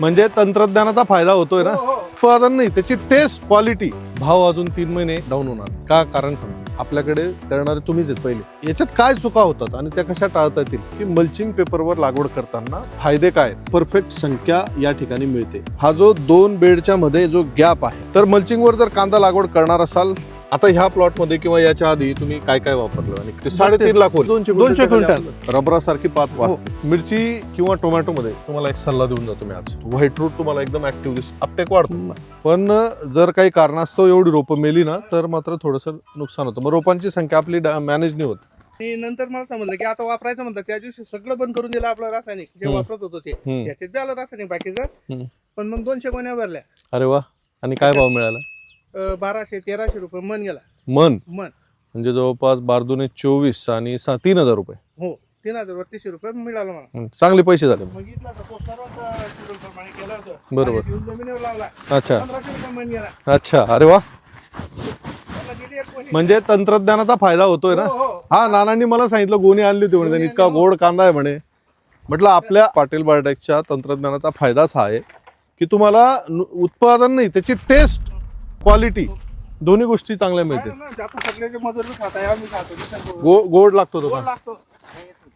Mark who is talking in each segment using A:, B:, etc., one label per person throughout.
A: म्हणजे तंत्रज्ञानाचा फायदा होतोय ना? उत्पादन नाही त्याची टेस्ट क्वालिटी भाव अजून तीन महिने डाऊन होणार. का? कारण सांगतो. आपल्याकडे करणारे तुम्हीच आहेत पहिले. याच्यात काय चुका होतात आणि त्या कशा टाळता येतील? की मल्चिंग पेपरवर लागवड करताना फायदे काय परफेक्ट संख्या या ठिकाणी मिळते. हा जो दोन बेडच्या मध्ये जो गॅप आहे तर मल्चिंगवर जर कांदा लागवड करणार असाल आता ह्या प्लॉटमध्ये किंवा याच्या आधी तुम्ही काय काय वापरलं? आणि ते साडेतीन लाख होईल. दोनशे
B: दोनशे
A: क्विंटल. रबरासारखी पात वाचते. मिरची किंवा टोमॅटो मध्ये तुम्हाला एक सल्ला देऊन जातो मी आज. व्हाईट रूट तुम्हाला एकदम ऍक्टिव्ह दिस अपटेक वाढतो. पण जर काही कारणास्तव एवढी रोपं मेली ना तर मात्र थोडस नुकसान होतं. मग रोपांची संख्या आपली मॅनेज नाही होत.
B: आणि नंतर मला समजलं की आता वापरायचं म्हणलं त्या दिवशी सगळं बंद करून दिलं आपलं रासायनिक. जे
A: हम्म.
B: वापरत होतो ते.
A: हम्म.
B: त्याच्यात झालं रासायनिक बाकीचं.
A: हम्म.
B: पण मग दोनशे गोण्या भरल्या.
A: अरे वा. आणि काय भाव मिळाला?
B: अं, बाराशे तेराशे रुपये मन गेला.
A: मन?
B: मन.
A: म्हणजे जवळपास बारदुने चोवीस आणि सा तीन हजार रुपये.
B: हो तीन हजार बत्तीसशे रुपये मिळालं मला.
A: हं, चांगले पैसे झाले. मग.
B: मग इथला तो सर्वात शेड्यूल प्रमाणे केलं होतं.
A: बरोबर.
B: आणि घेऊन जमिनीवर लावला
A: अच्छा.
B: पंधराशे रुपये मन गेला.
A: अच्छा अरे वा.
B: त्याला गेली एक गोणी.
A: म्हणजे तंत्रज्ञानाचा फायदा होतोय ना?
B: हो, हो.
A: हा नानांनी मला सांगितलं गोणी आणली होती म्हणे त्यांनी इतका गोड कांदा आहे म्हणे. म्हटलं आपल्या पाटील बायोटेकच्या तंत्रज्ञानाचा फायदाच हा आहे की तुम्हाला नु- उत्पादन नाही त्याची टेस्ट क्वालिटी दोन्ही गोष्टी चांगल्या मिळतील.
B: ना, जाता सगळ्याचे मजूर बी खाताय आम्ही खातो विचार करू.
A: गो गोड लागतो तो
B: गोड
A: का?
B: लागतो.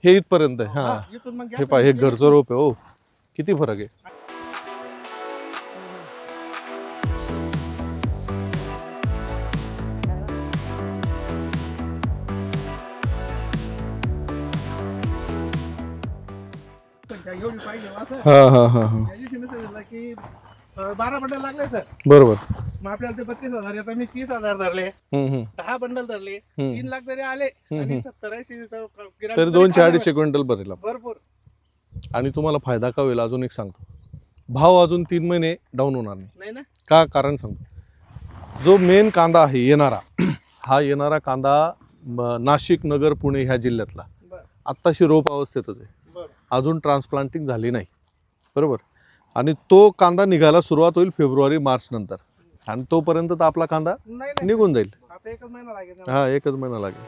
A: हे इथपर्यंत आहे. हा.
B: हा, इथून मग
A: हे पहा हे घरचं रोप आहे हो. किती फरक आहे?
B: एवढी पाहिजे असं.
A: हा हा हा हा.
B: बारा बंडल लागले सर.
A: बरोबर.
B: मग आपल्याला ते बत्तीस हजार येतात मी तीस हजार धरले.
A: हम्म, हम्म.
B: दहा बंडल धरले. तीन लाख जरी आले आणि सत्तर ऐंशी तर
A: तरी
B: तरी
A: दोनशे अडीचशे क्विंटल भरेल आपण.
B: भरपूर.
A: आणि तुम्हाला फायदा का होईल अजून एक सांगतो. भाव अजून तीन महिने डाऊन होणार नाही.
B: नाही ना?
A: का? कारण सांगतो. जो मेन कांदा आहे येणारा हा येणारा कांदा म, नाशिक नगर पुणे ह्या जिल्ह्यातला.
B: बर.
A: आत्ताशी रोप अवस्थेतच आहे.
B: बर.
A: अजून ट्रान्सप्लांटिंग झाली नाही. बरोबर? आणि तो कांदा निघायला सुरुवात होईल फेब्रुवारी मार्च नंतर. आणि तोपर्यंत तर आपला कांदा निघून जाईल. हा एकच महिना लागेल.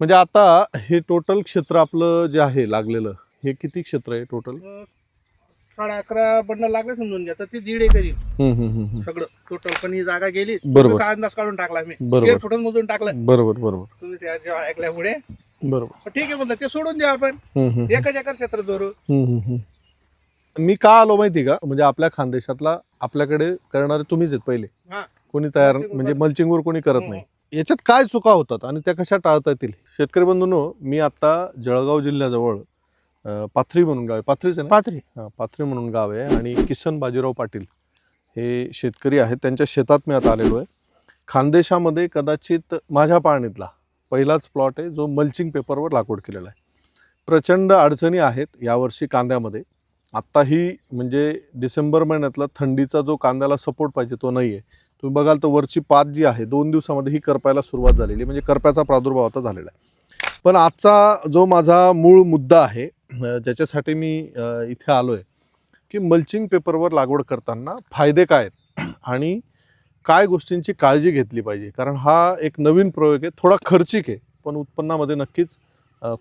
A: म्हणजे आता हे टोटल क्षेत्र आपलं जे आहे लागलेलं हे किती क्षेत्र आहे टोटल
B: साडे अकरा बंडल लागले समजून घ्या. तर ते दीड एकर येईल. सगळं. टोटल पण ही जागा गेली.
A: बरोबर.
B: तुम्ही अंदाज काढून टाकला मी.
A: बरोबर.
B: स्क्वेअर फुटून मधून टाकलं.
A: बरोबर बरोबर.
B: तुम्ही त्या जेव्हा ऐकल्यामुळे.
A: बरोबर.
B: पण ठीक आहे म्हणलं ते सोडून द्या आपण.
A: हम्म, हम्म.
B: एकच एकर क्षेत्र धरू
A: हम्म, हम्म, हम्म. मी का आलो माहिती का? म्हणजे आपल्या खानदेशातला आपल्याकडे करणारे तुम्हीच आहेत पहिले.
B: हा.
A: कोणी तयार
B: Mulching
A: म्हणजे
B: वर-
A: मल्चिंगवर कोणी करत
B: हो,
A: नाही. याच्यात काय चुका होतात आणि त्या कशा टाळता येतील? शेतकरी बंधूंनो मी आता जळगाव जिल्ह्याजवळ पाथरी म्हणून गाव आहे. पाथरीच आहे ना?
B: पात्री
A: हा, पाथरी म्हणून गाव आहे आणि किसन बाजीराव पाटील हे शेतकरी आहेत. त्यांच्या शेतात मी आता आलेलो आहे. खानदेशामध्ये कदाचित माझ्या पाळणीतला पहिलाच प्लॉट आहे जो मल्चिंग पेपरवर लागवड केलेला आहे. प्रचंड अडचणी आहेत यावर्षी कांद्यामध्ये. आत्ताही म्हणजे डिसेंबर महिन्यातला थंडीचा जो कांद्याला सपोर्ट पाहिजे तो नाही आहे. तुम्ही बघाल तर वरची पात जी आहे दोन दिवसामध्ये ही करपायला सुरुवात झालेली आहे. म्हणजे करप्याचा प्रादुर्भाव आता झालेला आहे. पण आजचा जो माझा मूळ मुद्दा आहे ज्याच्यासाठी मी इथे आलो आहे की मल्चिंग पेपरवर लागवड करताना फायदे काय आहेत? आणि काय गोष्टींची काळजी घेतली पाहिजे? कारण हा एक नवीन प्रयोग आहे थोडा खर्चिक आहे पण उत्पन्नामध्ये नक्कीच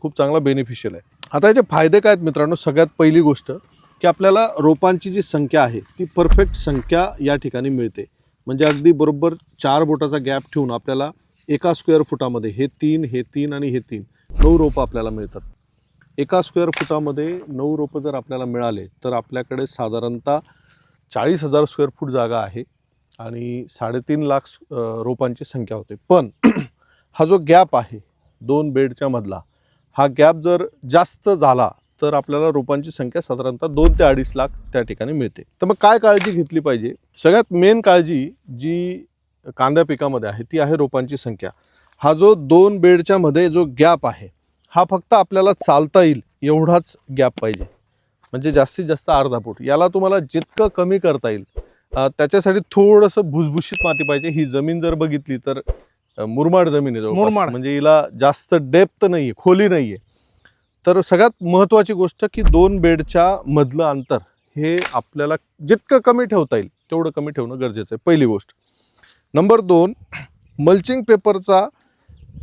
A: खूप चांगला बेनिफिशियल आहे. आता याचे फायदे काय आहेत मित्रांनो? सगळ्यात पहिली गोष्ट की आपल्याला रोपांची जी संख्या आहे ती परफेक्ट संख्या या ठिकाणी मिळते. म्हणजे अगदी बरोबर चार बोटाचा गॅप ठेवून आपल्याला एका स्क्वेअर फुटामध्ये हे तीन हे तीन आणि हे तीन नऊ रोपं आपल्याला मिळतात. एका स्क्वेअर फुटामध्ये नऊ रोपं जर आपल्याला मिळाले तर आपल्याकडे साधारणतः चाळीस हजार स्क्वेअर फूट जागा आहे आणि साडेतीन लाख रोपांची संख्या होते. पण हा जो गॅप आहे दोन बेडच्या मधला हा गॅप जर जास्त झाला तर आपल्याला रोपांची संख्या साधारणतः दोन ते अडीच लाख त्या ठिकाणी मिळते. तर मग काय काळजी घेतली पाहिजे? सगळ्यात मेन काळजी जी कांद्या पिकामध्ये आहे ती आहे रोपांची संख्या. हा जो दोन बेडच्या मध्ये जो गॅप आहे हा फक्त आपल्याला चालता येईल एवढाच गॅप पाहिजे. म्हणजे जास्तीत जास्त अर्धा फूट. याला तुम्हाला जितकं कमी करता येईल त्याच्यासाठी थोडंसं भुसभुशीत माती पाहिजे. ही जमीन जर बघितली तर मुरमाड जमीन आहे.
B: मुरमाड.
A: म्हणजे हिला जास्त डेप्थ नाहीये खोली नाहीये. तर सगळ्यात महत्त्वाची गोष्ट की दोन बेडच्या मधलं अंतर हे आपल्याला जितकं कमी ठेवता येईल तेवढं कमी ठेवणं गरजेचं आहे. पहिली गोष्ट. नंबर दोन मल्चिंग पेपरचा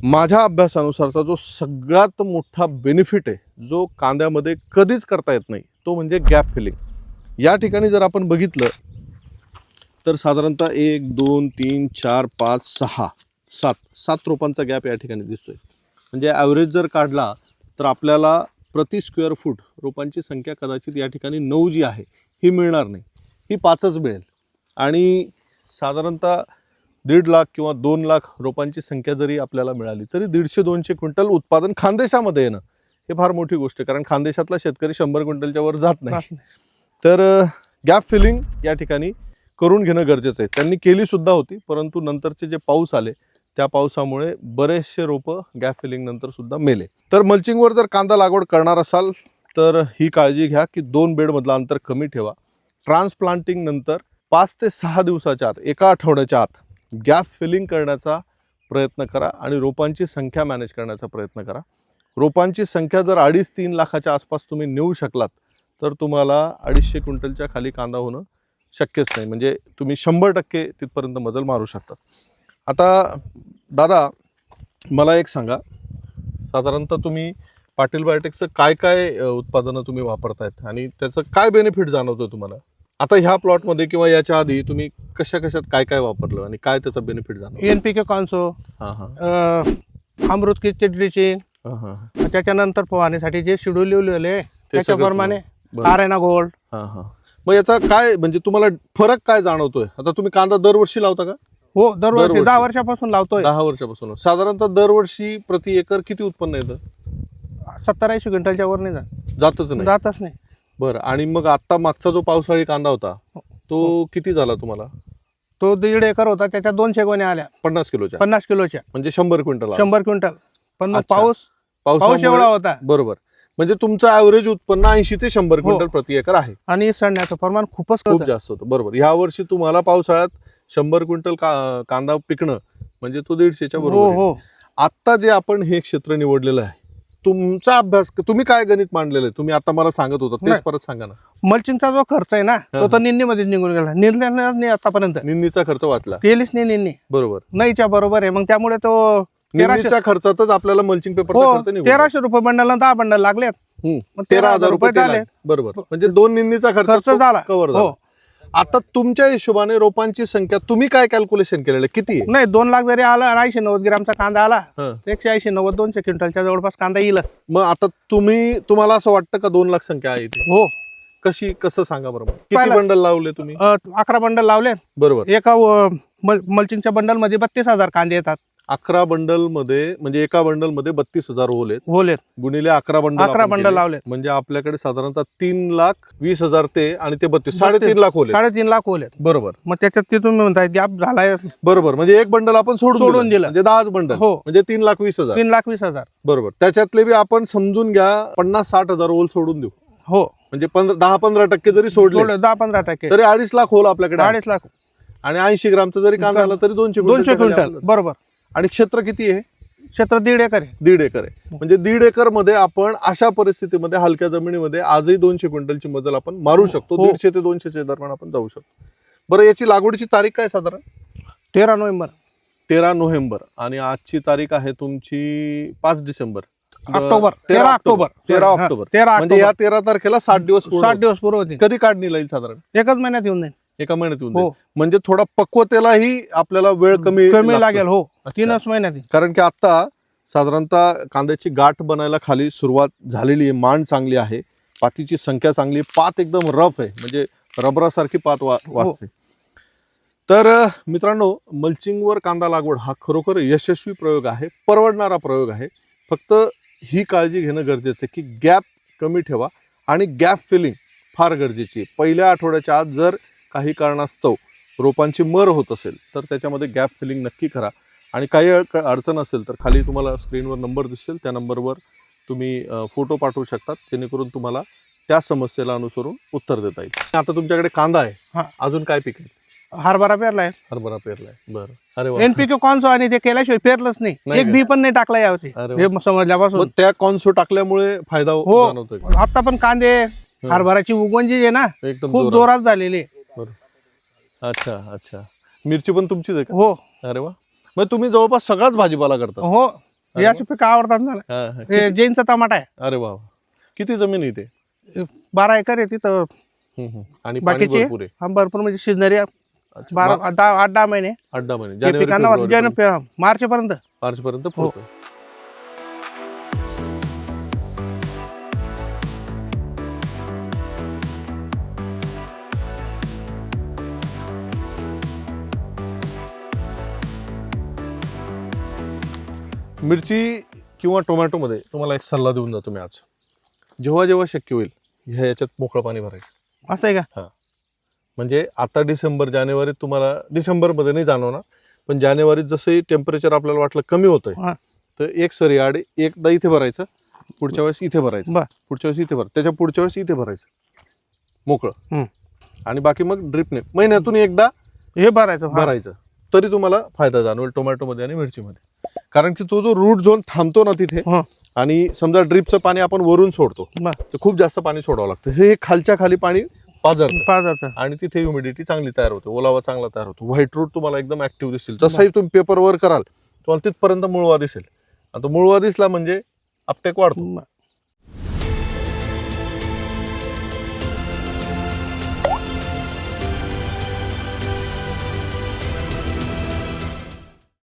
A: माझ्या अभ्यासानुसारचा जो सगळ्यात मोठा बेनिफिट आहे जो कांद्यामध्ये कधीच करता येत नाही तो म्हणजे गॅप फिलिंग या ठिकाणी जर आपण बघितलं तर साधारणतः एक दोन तीन चार पाच सहा सात सात रोपांचा गॅप या ठिकाणी दिसतोय. म्हणजे ॲव्हरेज जर काढला तर आपल्याला प्रति स्क्वेअर फूट रोपांची संख्या कदाचित या ठिकाणी नऊ जी आहे ही मिळणार नाही. ही पाचच मिळेल. आणि साधारणतः दीड लाख किंवा दोन लाख रोपांची संख्या जरी आपल्याला मिळाली तरी दीडशे दोनशे क्विंटल उत्पादन खानदेशामध्ये येणं हे फार मोठी गोष्ट आहे. कारण खानदेशातला शेतकरी शंभर क्विंटलच्या वर जात नाही. तर गॅप फिलिंग या ठिकाणी करून घेणं गरजेचं आहे. त्यांनी केली सुद्धा होती परंतु नंतरचे जे पाऊस आले त्या पावसामुळे बरेचसे रोपं गॅप फिलिंग नंतर सुद्धा मेले. तर मल्चिंगवर जर कांदा लागवड करणार असाल तर ही काळजी घ्या की दोन बेडमधलं अंतर कमी ठेवा. ट्रान्सप्लांटिंग नंतर पाच ते सहा दिवसाच्या आत एका आठवड्याच्या आत गॅप फिलिंग करण्याचा प्रयत्न करा आणि रोपांची संख्या मॅनेज करण्याचा प्रयत्न करा. रोपांची संख्या जर अडीच तीन लाखाच्या आसपास तुम्ही नेऊ शकलात तर तुम्हाला अडीचशे क्विंटलच्या खाली कांदा होणं शक्यच नाही. म्हणजे तुम्ही शंभर टक्के तिथपर्यंत मजल मारू शकता. आता दादा मला एक सांगा. साधारणतः तुम्ही पाटील बायोटेकचं काय काय उत्पादनं तुम्ही वापरतायत आणि त्याचं काय बेनिफिट जाणवतं तुम्हाला? आता ह्या प्लॉटमध्ये किंवा याच्या आधी तुम्ही कशा कशात काय काय वापरलं आणि काय त्याचा बेनिफिट जाणवतं
B: एन पी के कॉन्सो
A: हां हां.
B: अमृत ड्रिचिंग
A: हां हां
B: त्याच्यानंतर फवारणीसाठी जे शेड्यूल लिहिलेले आहे, त्याच्याप्रमाणे
A: बरं.
B: आरेना गोल्ड
A: हां हां. मग याचा काय म्हणजे तुम्हाला फरक काय जाणवतोय? आता तुम्ही कांदा दरवर्षी लावता का?
B: हो दरवर्षी
A: दरवर्षी.
B: दहा वर्षापासून लावतोय.
A: दहा वर्षापासून साधारणतः दरवर्षी प्रति एकर किती उत्पन्न येतं?
B: सत्तर ऐंशी क्विंटलच्या वर नाही जात
A: जातच नाही.
B: जातच नाही.
A: बरं आणि मग आता मागचा जो पावसाळी कांदा होता तो किती झाला तुम्हाला?
B: तो दीड एकर होता त्याच्यात दोनशे गोण्या आल्या.
A: पन्नास किलोच्या?
B: पन्नास किलोच्या.
A: म्हणजे शंभर क्विंटल आला.
B: शंभर क्विंटल. पण मग
A: अच्छा.
B: पाऊस पाऊस
A: पावसामुळे-
B: एवढा होता.
A: बरोबर. म्हणजे तुमचं ॲव्हरेज उत्पन्न ऐंशी ते शंभर
B: हो.
A: क्विंटल प्रति एकर आहे.
B: आणि सडण्याचं प्रमाण खूपच
A: खूप
B: होतं.
A: जास्त होतं. बरोबर. ह्या वर्षी तुम्हाला पावसाळ्यात शंभर क्विंटल का कांदा पिकणं म्हणजे तो दीडशेच्या
B: हो
A: बरोबर आहे.
B: हो.
A: आत्ता जे आपण हे क्षेत्र निवडलेलं आहे तुमचा अभ्यास तुम्ही काय गणित मांडलेलं आहे? तुम्ही आता मला सांगत होता तेच
B: नाही.
A: परत सांगा ना.
B: मल्चिंगचा जो खर्च आहे ना तो तर निन्नीमध्ये निघून गेला. निर्णय नाही आतापर्यंत.
A: निंदीचा खर्च वाचला.
B: केलीच नाही निन्नी.
A: बरोबर.
B: नाहीच्या बरोबर आहे. मग त्यामुळे तो तेराशे
A: निंदीच्या खर्चातच आपल्याला मल्चिंग पेपरचा
B: हो
A: खर्च निघून
B: तेराशे रुपये बंडल दहा बंडल लागलेत.
A: हम्म.
B: मग
A: तेरा हजार रुपये
B: झाले.
A: झाले बरोबर. म्हणजे दोन निंदीचा खर्च
B: खर्च झाला.
A: कव्हर
B: हो.
A: आता तुमच्या हिशोबाने रोपांची संख्या तुम्ही काय कॅल्क्युलेशन केलेलं? किती आहे
B: नाही दोन लाख जरी आला ऐंशी नव्वद ग्रामचा कांदा आला
A: हं.
B: एकशे ऐंशी नव्वद दोनशे क्विंटलच्या जवळपास कांदा येईलच
A: मग आता तुम्ही तुम्हाला असं वाटतं का दोन लाख संख्या आहे
B: हो
A: कशी कसं सांगा बरं मग? किती
B: पहिला-
A: बंडल लावले तुम्ही?
B: अ, अकरा बंडल लावले.
A: बरोबर.
B: एका मल- मल्चिंगच्या बंडलमध्ये बत्तीस हजार कांदे येतात.
A: अकरा बंडलमध्ये म्हणजे एका बंडलमध्ये बत्तीस हजार होल आहेत.
B: होलेत
A: गुणिले अकरा बंडल
B: अकरा
A: आपण
B: बंडल
A: केले.
B: लावलेत
A: म्हणजे आपल्याकडे साधारणतः तीन लाख वीस हजार ते आणि ते बत्तीस. साडेतीन लाख होले
B: साडेतीन लाख होलेत
A: बरोबर.
B: मग त्याच्यात ते तुम्ही म्हणताय गॅप झालाय.
A: बरोबर. म्हणजे एक बंडल आपण सोडून
B: सोडून दिलं.
A: म्हणजे दहाच बंडल.
B: हो.
A: म्हणजे तीन लाख वीस हजार.
B: तीन लाख वीस हजार.
A: बरोबर. त्याच्यातले बी आपण समजून घ्या पन्नास साठ हजार होल सोडून देऊ.
B: हो.
A: म्हणजे पंधरा दहा पंधरा टक्के जरी सोडले
B: दहा पंधरा टक्के.
A: तरी अडीच लाख होल आपल्याकडे.
B: अडीच लाख.
A: आणि ऐंशी ग्रामचा जरी कांदा आला तरी दोनशे
B: दोनशे
A: क्विंटल.
B: बरोबर.
A: आणि क्षेत्र किती आहे?
B: क्षेत्र दीड एकर आहे.
A: दीड एकर आहे. म्हणजे दीड एकरमध्ये आपण अशा परिस्थितीमध्ये हलक्या जमिनीमध्ये आजही दोनशे क्विंटलची मजल आपण मारू शकतो.
B: हो.
A: दीडशे ते दोनशेच्या दरम्यान आपण जाऊ शकतो. बरं याची लागवडीची तारीख काय साधारण?
B: तेरा नोव्हेंबर.
A: तेरा नोव्हेंबर. आणि आजची तारीख आहे तुमची पाच डिसेंबर.
B: ऑक्टोबर
A: तेरा ऑक्टोबर. तेरा
B: हा,
A: ऑक्टोबर.
B: तेरा
A: म्हणजे या तेरा तारखेला साठ दिवस पूर्ण
B: साठ
A: होतील.
B: दिवस पूर्व होतील.
A: कधी काढणी येईल साधारण?
B: एकच महिन्यात येऊन जाईल.
A: एका महिन्यात येऊन
B: हो.
A: जाईल. म्हणजे थोडा पक्वतेलाही आपल्याला वेळ कमी
B: कमी
A: लागतो.
B: लागेल हो.
A: अच्छा.
B: तीनच महिन्यात येईल.
A: कारण की आता साधारणतः कांद्याची गाठ बनायला खाली सुरुवात झालेली आहे. मान चांगली आहे. पातीची संख्या चांगली आहे. पात एकदम रफ आहे. म्हणजे रबरासारखी पात वा वाचते. तर अ, मित्रांनो मल्चिंगवर कांदा लागवड हा खरोखर यशस्वी प्रयोग आहे. परवडणारा प्रयोग आहे. फक्त ही काळजी घेणं गरजेचं आहे की गॅप कमी ठेवा आणि गॅप फिलिंग फार गरजेची आहे. पहिल्या आठवड्याच्या आत जर काही कारणास्तव रोपांची मर होत असेल तर त्याच्यामध्ये गॅप फिलिंग नक्की करा. आणि काही अड- अडचण असेल तर खाली तुम्हाला स्क्रीनवर नंबर दिसेल. त्या नंबरवर तुम्ही फोटो पाठवू शकतात. जेणेकरून तुम्हाला त्या समस्येला अनुसरून उत्तर देता येईल. आता तुमच्याकडे कांदा आहे.
B: हा.
A: अजून काय पीक आहे
B: हरभरा पेरलाय
A: हरभरा पेरलाय बरं अरे वा
B: एनपीके कॉन्सो आणि ते केल्याशिवाय पेरलंच नाही
A: नाही
B: एक
A: का?
B: बी पण नाही टाकला यावरती
A: अरे.
B: हे समजल्यापासून
A: त्या कॉन्सो टाकल्यामुळे फायदा
B: हो.
A: जाणवतोय का?
B: आता पण कांदे हरभराची उगवण जी आहे ना
A: एकदम
B: खूप
A: जोरात.
B: जोरात झालेली आहे.
A: बरं. अच्छा अच्छा मिरची पण तुमचीच आहे का
B: हो
A: अरे वा मग तुम्ही जवळपास सगळाच भाजीपाला करता
B: हो याची पिकं आवडतात मला
A: हा, हा.
B: हे जैनचा टमाटा आहे
A: अरे वा वा. किती जमीन आहे इथे
B: बारा एकर आहे तिथं
A: हम्म, हम्म. आणि पाणी
B: बाकीचे
A: भरपूर आहे
B: हा भरपूर म्हणजे शिजणारी. बारा दहा आठ दहा महिने.
A: आठ दहा महिने.
B: हे
A: जानेवारी
B: पिकांना
A: फेब्रुवारी
B: जैन मार्च पर्यंत
A: मार्च पर्यंत
B: हो.
A: फुलतं. मिरची किंवा टोमॅटोमध्ये तुम्हाला एक सल्ला देऊन जातो मी आज. जेव्हा जेव्हा शक्य होईल ह्या याच्यात मोकळं पाणी भरायचं.
B: असं आहे का?
A: म्हणजे आता डिसेंबर जानेवारीत तुम्हाला डिसेंबरमध्ये नाही जाणवणार पण जानेवारीत जसंही टेम्परेचर आपल्याला वाटलं कमी होतंय
B: हा.
A: तर एक सरी आड एकदा इथे भरायचं पुढच्या वेळेस इथे भरायचं. पुढच्या वेळेस इथे भर त्याच्या पुढच्या वेळेस इथे भरायचं मोकळं. आणि बाकी मग ड्रिपने महिन्यातून एकदा
B: हे भरायचं.
A: भरायचं तरी तुम्हाला फायदा जाणवेल टोमॅटोमध्ये आणि मिरचीमध्ये कारण की तो जो रूट झोन थांबतो ना तिथे. आणि समजा ड्रिपचं पाणी आपण वरून सोडतो. तर खूप जास्त पाणी सोडावं लागतं हे खालच्या खाली पाणी पाझरतं
B: पाच हजार.
A: आणि तिथे ह्युमिडिटी चांगली तयार होते. ओलावा चांगला तयार होतो. व्हाईट रूट तुम्हाला एकदम ऍक्टिव्ह दिसेल. जसंही तुम्ही पेपर वर कराल तुम्हाला तिथपर्यंत मुळवा दिसेल. आता मुळवा दिसला म्हणजे अपटेक वाढतो.